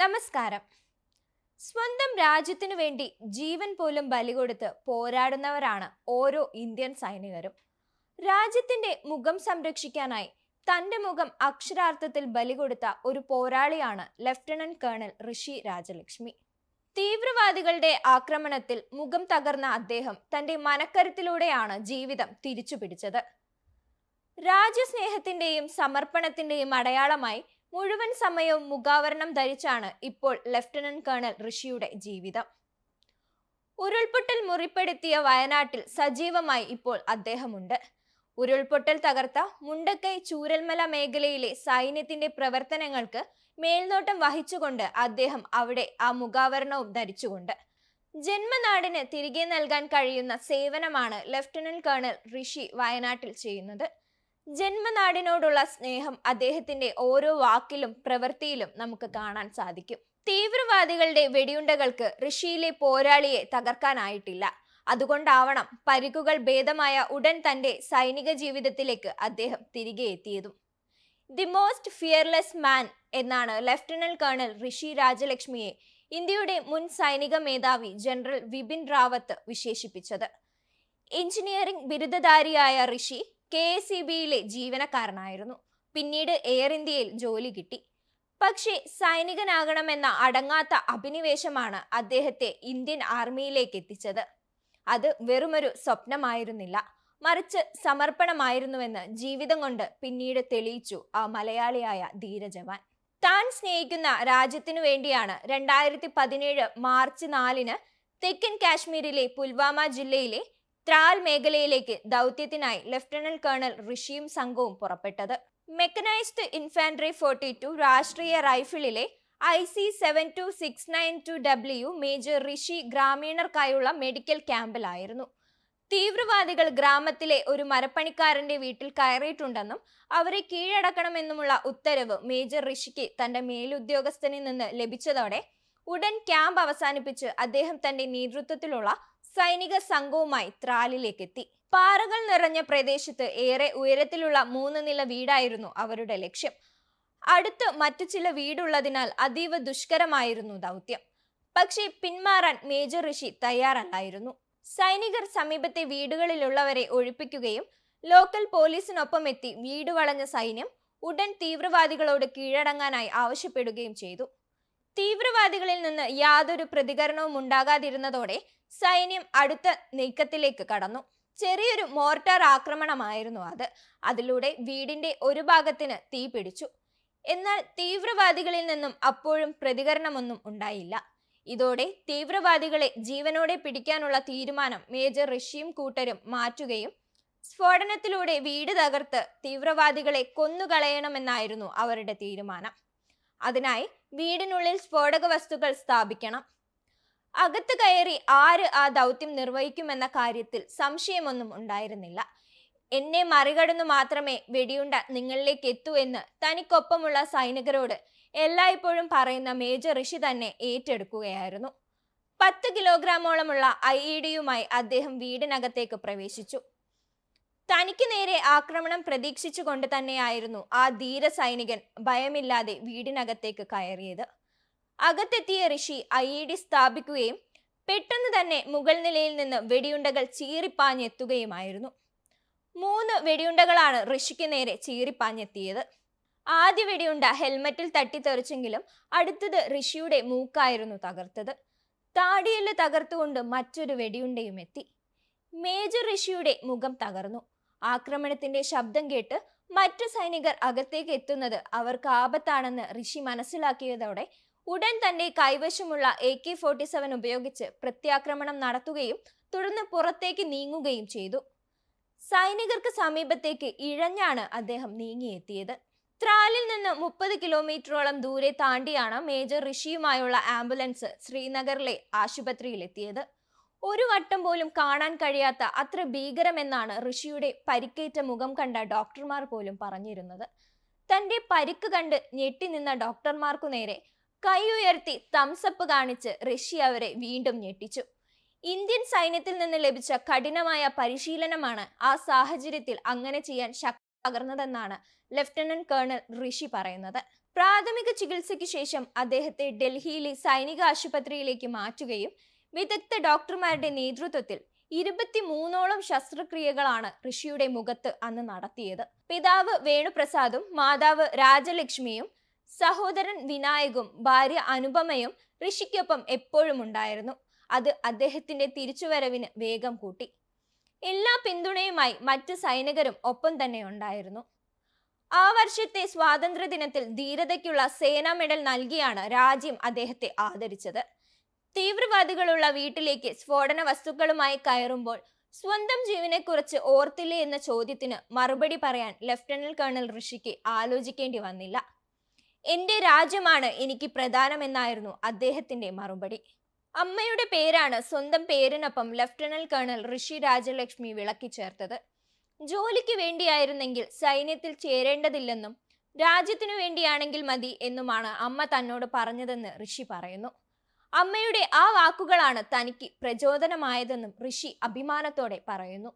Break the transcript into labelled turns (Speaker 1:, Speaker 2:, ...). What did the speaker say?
Speaker 1: നമസ്കാരം. സ്വന്തം രാജ്യത്തിനു വേണ്ടി ജീവൻ പോലും ബലികൊടുത്ത് പോരാടുന്നവരാണ് ഓരോ ഇന്ത്യൻ സൈനികരും. രാജ്യത്തിന്റെ മുഖം സംരക്ഷിക്കാനായി തന്റെ മുഖം അക്ഷരാർത്ഥത്തിൽ ബലികൊടുത്ത ഒരു പോരാളിയാണ് ലഫ്റ്റനന്റ് കേണൽ ഋഷി രാജലക്ഷ്മി. തീവ്രവാദികളുടെ ആക്രമണത്തിൽ മുഖം തകർന്ന അദ്ദേഹം തന്റെ മനക്കരുത്തിലൂടെയാണ് ജീവിതം തിരിച്ചു പിടിച്ചത് രാജ്യസ്നേഹത്തിന്റെയും സമർപ്പണത്തിന്റെയും അടയാളമായി മുഴുവൻ സമയവും മുഖാവരണം ധരിച്ചാണ് ഇപ്പോൾ ലഫ്റ്റനന്റ് കേണൽ ഋഷിയുടെ ജീവിതം. ഉരുൾപൊട്ടൽ മുറിപ്പെടുത്തിയ വയനാട്ടിൽ സജീവമായി ഇപ്പോൾ അദ്ദേഹമുണ്ട്. ഉരുൾപൊട്ടൽ തകർത്ത മുണ്ടക്കൈ ചൂരൽമല മേഖലയിലെ സൈന്യത്തിന്റെ പ്രവർത്തനങ്ങൾക്ക് മേൽനോട്ടം വഹിച്ചുകൊണ്ട് അദ്ദേഹം അവിടെ ആ മുഖാവരണവും ധരിച്ചുകൊണ്ട്. ജന്മനാടിന് തിരികെ നൽകാൻ കഴിയുന്ന സേവനമാണ് ലഫ്റ്റനന്റ് കേണൽ ഋഷി വയനാട്ടിൽ ചെയ്യുന്നത്. ജന്മനാടിനോടുള്ള സ്നേഹം അദ്ദേഹത്തിന്റെ ഓരോ വാക്കിലും പ്രവൃത്തിയിലും നമുക്ക് കാണാൻ സാധിക്കും. തീവ്രവാദികളുടെ വെടിയുണ്ടകൾക്ക് ഋഷിയിലെ പോരാളിയെ തകർക്കാനായിട്ടില്ല. അതുകൊണ്ടാവണം പരിക്കുകൾ ഭേദമായ ഉടൻ തന്റെ സൈനിക ജീവിതത്തിലേക്ക് അദ്ദേഹം തിരികെ എത്തിയതും. ദി മോസ്റ്റ് ഫിയർലെസ് മാൻ എന്നാണ് ലഫ്റ്റനന്റ് കേണൽ ഋഷി രാജലക്ഷ്മിയെ ഇന്ത്യയുടെ മുൻ സൈനിക മേധാവി ജനറൽ വിപിൻ റാവത്ത് വിശേഷിപ്പിച്ചത്. എഞ്ചിനീയറിംഗ് ബിരുദധാരിയായ ഋഷി കെ എസ് ഇ ബിയിലെ ജീവനക്കാരനായിരുന്നു. പിന്നീട് എയർ ഇന്ത്യയിൽ ജോലി കിട്ടി. പക്ഷേ സൈനികനാകണമെന്ന അടങ്ങാത്ത അഭിനിവേശമാണ് അദ്ദേഹത്തെ ഇന്ത്യൻ ആർമിയിലേക്ക് എത്തിച്ചത്. അത് വെറുമൊരു സ്വപ്നമായിരുന്നില്ല. മറിച്ച് സമർപ്പണമായിരുന്നുവെന്ന് ജീവിതം കൊണ്ട് പിന്നീട് തെളിയിച്ചു ആ മലയാളിയായ ധീരജവാൻ. താൻ സ്നേഹിക്കുന്ന രാജ്യത്തിനു വേണ്ടിയാണ് രണ്ടായിരത്തി പതിനേഴ് മാർച്ച് നാലിന് തെക്കൻ കാശ്മീരിലെ പുൽവാമ ജില്ലയിലെ ത്രാൽ മേഖലയിലേക്ക് ദൗത്യത്തിനായി ലഫ്റ്റനന്റ് കേണൽ ഋഷിയും സംഘവും പുറപ്പെട്ടത്. Mechanised infantry forty two Rashtriya റൈഫിളിലെ I C seven two six nine two W major Rishi ഗ്രാമീണർക്കായുള്ള medical ക്യാമ്പിലായിരുന്നു. തീവ്രവാദികൾ ഗ്രാമത്തിലെ ഒരു മരപ്പണിക്കാരന്റെ വീട്ടിൽ കയറിയിട്ടുണ്ടെന്നും അവരെ കീഴടക്കണമെന്നുമുള്ള ഉത്തരവ് മേജർ ഋഷിക്ക് തന്റെ മേലുദ്യോഗസ്ഥനിൽ നിന്ന് ലഭിച്ചതോടെ ഉടൻ ക്യാമ്പ് അവസാനിപ്പിച്ച് അദ്ദേഹം തന്റെ നേതൃത്വത്തിലുള്ള സൈനിക സംഘവുമായി ത്രാലിലേക്കെത്തി. പാറകൾ നിറഞ്ഞ പ്രദേശത്ത് ഏറെ ഉയരത്തിലുള്ള മൂന്ന് നില വീടായിരുന്നു അവരുടെ ലക്ഷ്യം. അടുത്ത് മറ്റു ചില വീടുള്ളതിനാൽ അതീവ ദുഷ്കരമായിരുന്നു ദൗത്യം. പക്ഷെ പിന്മാറാൻ മേജർ ഋഷി തയ്യാറല്ലായിരുന്നു. സൈനികർ സമീപത്തെ വീടുകളിലുള്ളവരെ ഒഴിപ്പിക്കുകയും ലോക്കൽ പോലീസിനൊപ്പം എത്തി വീട് വളഞ്ഞ സൈന്യം ഉടൻ തീവ്രവാദികളോട് കീഴടങ്ങാനായി ആവശ്യപ്പെടുകയും ചെയ്തു. തീവ്രവാദികളിൽ നിന്ന് യാതൊരു പ്രതികരണവും ഉണ്ടാകാതിരുന്നതോടെ സൈന്യം അടുത്ത നീക്കത്തിലേക്ക് കടന്നു. ചെറിയൊരു മോർട്ടാർ ആക്രമണമായിരുന്നു അത്. അതിലൂടെ വീടിന്റെ ഒരു ഭാഗത്തിന് തീ പിടിച്ചു. എന്നാൽ തീവ്രവാദികളിൽ നിന്നും അപ്പോഴും പ്രതികരണമൊന്നും ഉണ്ടായില്ല. ഇതോടെ തീവ്രവാദികളെ ജീവനോടെ പിടിക്കാനുള്ള തീരുമാനം മേജർ ഋഷിയും കൂട്ടരും മാറ്റുകയും സ്ഫോടനത്തിലൂടെ വീട് തകർത്ത് തീവ്രവാദികളെ കൊന്നുകളയണമെന്നായിരുന്നു അവരുടെ തീരുമാനം. അതിനായി വീടിനുള്ളിൽ സ്ഫോടക വസ്തുക്കൾ സ്ഥാപിക്കണം. അകത്ത് കയറി ആര് ആ ദൗത്യം നിർവഹിക്കുമെന്ന കാര്യത്തിൽ സംശയമൊന്നും ഉണ്ടായിരുന്നില്ല. എന്നെ മറികടന്നു മാത്രമേ വെടിയുണ്ട നിങ്ങളിലേക്ക് എത്തൂ എന്ന് തനിക്കൊപ്പമുള്ള സൈനികരോട് എല്ലായ്പ്പോഴും പറയുന്ന മേജർ ഋഷി തന്നെ ഏറ്റെടുക്കുകയായിരുന്നു. പത്ത് കിലോഗ്രാമോളമുള്ള ഐ ഇ ഡിയുമായി അദ്ദേഹം വീടിനകത്തേക്ക് പ്രവേശിച്ചു. തനിക്ക് നേരെ ആക്രമണം പ്രതീക്ഷിച്ചുകൊണ്ട് തന്നെയായിരുന്നു ആ ധീര സൈനികൻ ഭയമില്ലാതെ വീടിനകത്തേക്ക് കയറിയത്. അകത്തെത്തിയ ഋഷി ഐ ഇ ഡി സ്ഥാപിക്കുകയും പെട്ടെന്ന് തന്നെ മുകൾ നിലയിൽ നിന്ന് വെടിയുണ്ടകൾ ചീറിപ്പാഞ്ഞെത്തുകയുമായിരുന്നു. മൂന്ന് വെടിയുണ്ടകളാണ് ഋഷിക്ക് നേരെ ചീറിപ്പാഞ്ഞെത്തിയത്. ആദ്യ വെടിയുണ്ട ഹെൽമറ്റിൽ തട്ടിത്തെറിച്ചെങ്കിലും അടുത്തത് ഋഷിയുടെ മൂക്കായിരുന്നു തകർത്തത്. താടിയെല്ല് തകർത്തുകൊണ്ട് മറ്റൊരു വെടിയുണ്ടയും എത്തി. മേജർ ഋഷിയുടെ മുഖം തകർന്നു. ആക്രമണത്തിന്റെ ശബ്ദം കേട്ട് മറ്റു സൈനികർ അകത്തേക്ക് എത്തുന്നത് അവർക്ക് ആപത്താണെന്ന് ഋഷി മനസ്സിലാക്കിയതോടെ ഉടൻ തന്നെ കൈവശമുള്ള എ കെ ഫോർട്ടി സെവൻ ഉപയോഗിച്ച് പ്രത്യാക്രമണം നടത്തുകയും തുടർന്ന് പുറത്തേക്ക് നീങ്ങുകയും ചെയ്തു. സൈനികർക്ക് സമീപത്തേക്ക് ഇഴഞ്ഞാണ് അദ്ദേഹം നീങ്ങിയെത്തിയത്. ത്രാലിൽ നിന്ന് മുപ്പത് കിലോമീറ്ററോളം ദൂരെ താണ്ടിയാണ് മേജർ ഋഷിയുമായുള്ള ആംബുലൻസ് ശ്രീനഗറിലെ ആശുപത്രിയിലെത്തിയത്. ഒരു വട്ടം പോലും കാണാൻ കഴിയാത്ത അത്ര ഭീകരമെന്നാണ് ഋഷിയുടെ പരിക്കേറ്റ മുഖം കണ്ട ഡോക്ടർമാർ പോലും പറഞ്ഞിരുന്നത്. തന്റെ പരിക്ക് കണ്ട് ഞെട്ടി നിന്ന ഡോക്ടർമാർക്കു നേരെ കൈ ഉയർത്തി തംസപ്പ് കാണിച്ച് റഷ്യ അവരെ വീണ്ടും ഞെട്ടിച്ചു. ഇന്ത്യൻ സൈന്യത്തിൽ നിന്ന് ലഭിച്ച കഠിനമായ പരിശീലനമാണ് ആ സാഹചര്യത്തിൽ അങ്ങനെ ചെയ്യാൻ ശക്തി പകർന്നതെന്നാണ് ലഫ്റ്റനന്റ് കേണൽ ഋഷി പറയുന്നത്. പ്രാഥമിക ചികിത്സയ്ക്ക് ശേഷം അദ്ദേഹത്തെ ഡൽഹിയിലെ സൈനിക ആശുപത്രിയിലേക്ക് മാറ്റുകയും വിദഗ്ധ ഡോക്ടർമാരുടെ നേതൃത്വത്തിൽ ഇരുപത്തിമൂന്നോളം ശസ്ത്രക്രിയകളാണ് ഋഷിയുടെ മുഖത്ത് അന്ന് നടത്തിയത്. പിതാവ് വേണുപ്രസാദും മാതാവ് രാജലക്ഷ്മിയും സഹോദരൻ വിനായകും ഭാര്യ അനുപമയും ഋഷിക്കൊപ്പം എപ്പോഴും ഉണ്ടായിരുന്നു. അത് അദ്ദേഹത്തിന്റെ തിരിച്ചുവരവിന് വേഗം കൂട്ടി. എല്ലാ പിന്തുണയുമായി മറ്റ് സൈനികരും ഒപ്പം തന്നെ ഉണ്ടായിരുന്നു. ആ വർഷത്തെ സ്വാതന്ത്ര്യ ദിനത്തിൽ ധീരതയ്ക്കുള്ള സേനാ മെഡൽ നൽകിയാണ് രാജ്യം അദ്ദേഹത്തെ ആദരിച്ചത്. തീവ്രവാദികളുള്ള വീട്ടിലേക്ക് സ്ഫോടന വസ്തുക്കളുമായി കയറുമ്പോൾ സ്വന്തം ജീവനെക്കുറിച്ച് ഓർത്തില്ലേ എന്ന ചോദ്യത്തിന് മറുപടി പറയാൻ ലഫ്റ്റനന്റ് കേണൽ ഋഷിക്ക് ആലോചിക്കേണ്ടി വന്നില്ല. എന്റെ രാജ്യമാണ് എനിക്ക് പ്രധാനമെന്നായിരുന്നു അദ്ദേഹത്തിന്റെ മറുപടി. അമ്മയുടെ പേരാണ് സ്വന്തം പേരിനൊപ്പം ലഫ്റ്റനന്റ് കേണൽ ഋഷി രാജലക്ഷ്മി വിളക്കി ചേർത്തത്. ജോലിക്ക് വേണ്ടിയായിരുന്നെങ്കിൽ സൈന്യത്തിൽ ചേരേണ്ടതില്ലെന്നും രാജ്യത്തിനു വേണ്ടിയാണെങ്കിൽ മതി എന്നുമാണ് അമ്മ തന്നോട് പറഞ്ഞതെന്ന് ഋഷി പറയുന്നു. അമ്മയുടെ ആ വാക്കുകളാണ് തനിക്ക് പ്രചോദനമായതെന്നും ഋഷി അഭിമാനത്തോടെ പറയുന്നു.